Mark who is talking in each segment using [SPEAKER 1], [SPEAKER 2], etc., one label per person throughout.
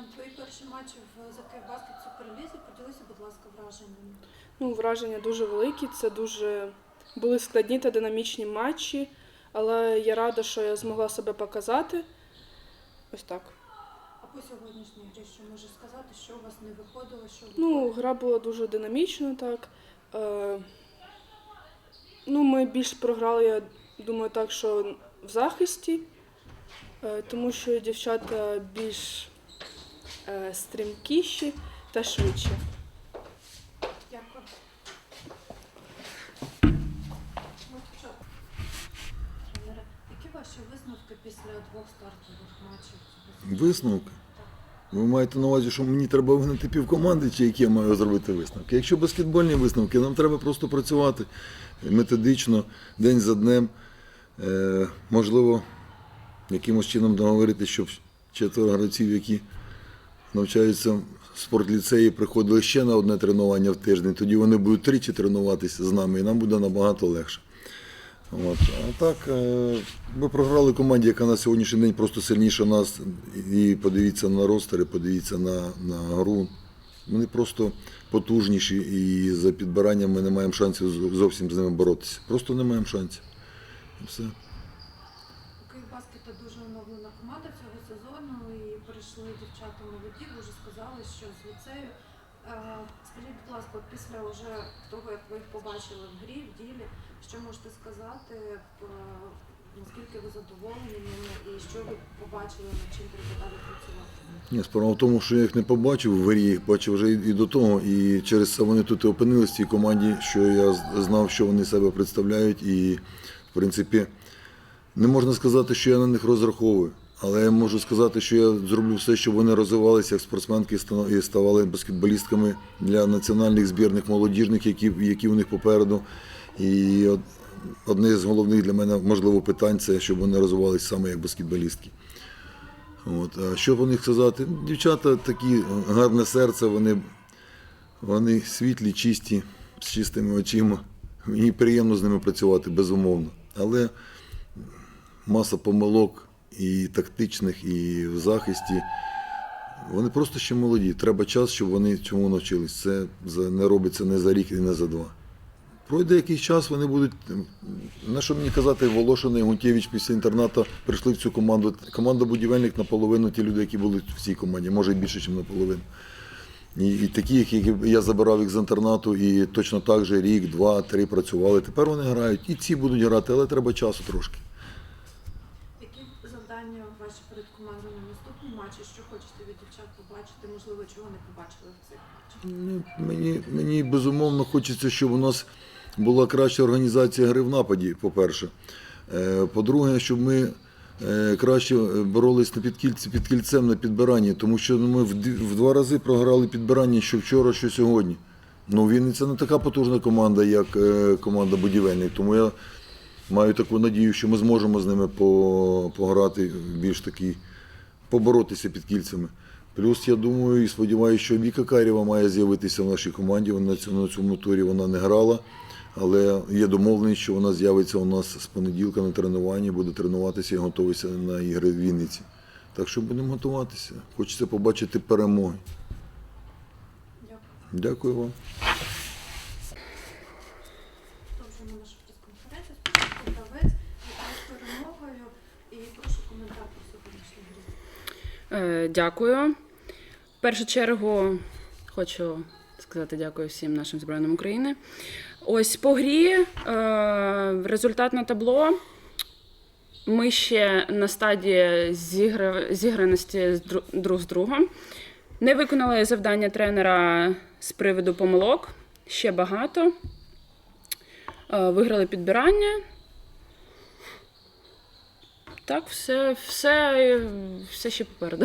[SPEAKER 1] Ян, твої перші матчі в за Київбаскет Суперлізі. Поділися, будь ласка, враженнями.
[SPEAKER 2] Ну, враження дуже великі. Це дуже були складні та динамічні матчі, але я рада, що я змогла себе показати. Ось так.
[SPEAKER 1] А по сьогоднішній грі, що можеш сказати, що у вас не виходило, що
[SPEAKER 2] Ну, гра була дуже динамічна, так. Е, ну, ми більш програли, я думаю, так, що в захисті, е, тому що дівчата більш стрімкіші та швидші.
[SPEAKER 1] Дякую. Які ваші висновки після двох стартових матчів?
[SPEAKER 3] Висновки. Ви маєте на увазі, що мені треба вигнати півкоманди, чи які я маю зробити висновки? Якщо баскетбольні висновки, нам треба просто працювати методично, день за днем. Е, можливо, якимось чином договорити, щоб четверо гравців, які навчаються в спортліцеї, приходили ще на одне тренування в тиждень. Тоді вони будуть тричі тренуватися з нами, і нам буде набагато легше. От. А так, е, ми програли команді, яка на сьогоднішній день просто сильніша нас. І подивіться на ростери, подивіться на, на гру. Вони просто потужніші і за підбиранням ми не маємо шансів зовсім з ними боротися. Просто не маємо шансів. І все.
[SPEAKER 1] У Київбаскета дуже оновлена команда цього сезону і прийшли дівчата молоді, вже сказали, що з ліцею. Е, Скажіть, будь ласка, після вже того, як ви їх побачили в грі, в ділі, що можете сказати, е, наскільки ви задоволені ними і що ви побачили, над чим треба далі працювати?
[SPEAKER 3] Ні, справа в тому, що я їх не побачив в грі, їх бачив вже і до того. І через це вони тут і опинились в цій команді, що я знав, що вони себе представляють. І, в принципі, не можна сказати, що я на них розраховую. Але я можу сказати, що я зроблю все, щоб вони розвивалися як спортсменки і ставали баскетболістками для національних збірних молодіжних, які, які у них попереду. І одне з головних для мене можливо питань це, щоб вони розвивалися саме як баскетболістки. От. А що по них сказати? Дівчата такі гарне серце, вони, вони світлі, чисті, з чистими очима. Мені приємно з ними працювати, безумовно. Але маса помилок і тактичних, і в захисті. Вони просто ще молоді. Треба час, щоб вони цьому навчились. Це не робиться не за рік і не за два. Пройде якийсь час, вони будуть. На що мені казати, Волошин і Гунтєвич після інтернату прийшли в цю команду. Команда будівельник наполовину ті люди, які були в цій команді, може і більше, ніж наполовину. І, і такі, які я забирав їх з інтернату, і точно так же рік, два, три працювали. Тепер вони грають. І ці будуть грати, але треба часу трошки.
[SPEAKER 1] Які завдання ваші перед командою на наступні матчі? Що хочете від дівчат побачити? Можливо, чого не побачили в цих матчах?
[SPEAKER 3] Ну, Мені, мені безумовно хочеться, щоб у нас була краща організація гри в нападі, по-перше. Е, По-друге, щоб ми е, краще боролись на підкільці, під кільцем на підбиранні, тому що ну, ми в два рази програли підбирання що вчора, що сьогодні. Ну, Вінниця не така потужна команда, як е, команда будівельник. Тому я маю таку надію, що ми зможемо з ними пограти в більш такий, поборотися під кільцями. Плюс я думаю і сподіваюся, що Віка Карєва має з'явитися в нашій команді. Вона на цьому, турі вона не грала, але є домовленість, що вона з'явиться у нас з понеділка на тренуванні, буде тренуватися і готуватися на ігри в Вінниці. Так що будемо готуватися. Хочеться побачити перемоги.
[SPEAKER 1] Дякую.
[SPEAKER 3] Дякую вам.
[SPEAKER 1] Продовжуємо нашу прес-конференцію. Спочатку гравець вітаю з перемогою і прошу коментар про сьогоднішню гру.
[SPEAKER 4] Е, Дякую. В першу чергу хочу сказати дякую всім нашим Збройним України. Ось по грі е, результатне табло. Ми ще на стадії зігра... зіграності друг з другом. Не виконали завдання тренера з приводу помилок. Ще багато. Е, Виграли підбирання. Так, все, все, все ще попереду.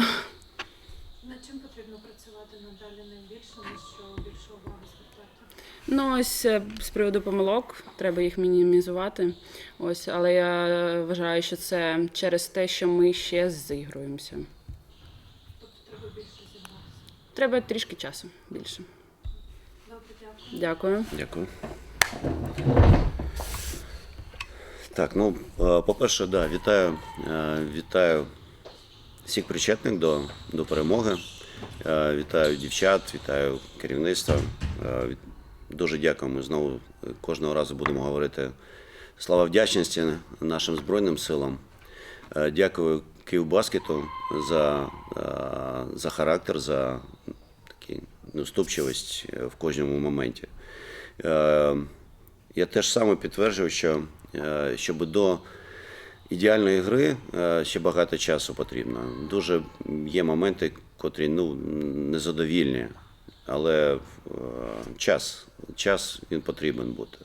[SPEAKER 1] Над чим потрібно працювати надалі найбільше, на що більше уваги звертати?
[SPEAKER 4] Ну, ось е, з приводу помилок треба їх мінімізувати. Ось, але я вважаю, що це через те, що ми ще зігруємося.
[SPEAKER 1] Тобто треба більше зігратися.
[SPEAKER 4] Треба трішки часу більше.
[SPEAKER 1] Добре, дякую.
[SPEAKER 4] Дякую.
[SPEAKER 5] Дякую. Так, ну, е, по-перше, да, вітаю, е, вітаю всіх причетних до, до перемоги. Е, Вітаю дівчат, вітаю керівництво. Від- Дуже дякуємо. Знову е, кожного разу будемо говорити слава вдячності нашим Збройним силам. Дякую Київбаскету за, за характер, за такі наступчивість в кожному моменті. Я теж саме підтверджую, що щоб до ідеальної гри е, ще багато часу потрібно. Дуже є моменти, котрі ну, незадовільні, але е, час, час він потрібен бути.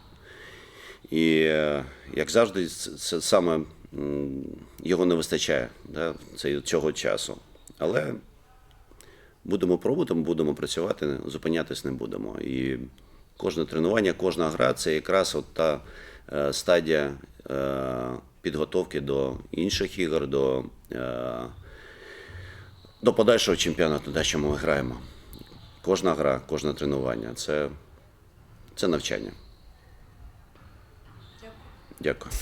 [SPEAKER 5] І е, як завжди, це, саме його не вистачає да, цього часу. Але будемо пробувати, будемо працювати, зупинятись не будемо. І кожне тренування, кожна гра це якраз от та е, стадія е, підготовки до інших ігор, до, е, до подальшого чемпіонату, де що ми граємо. Кожна гра, кожне тренування це, це навчання.
[SPEAKER 1] Дякую.
[SPEAKER 5] Дякую.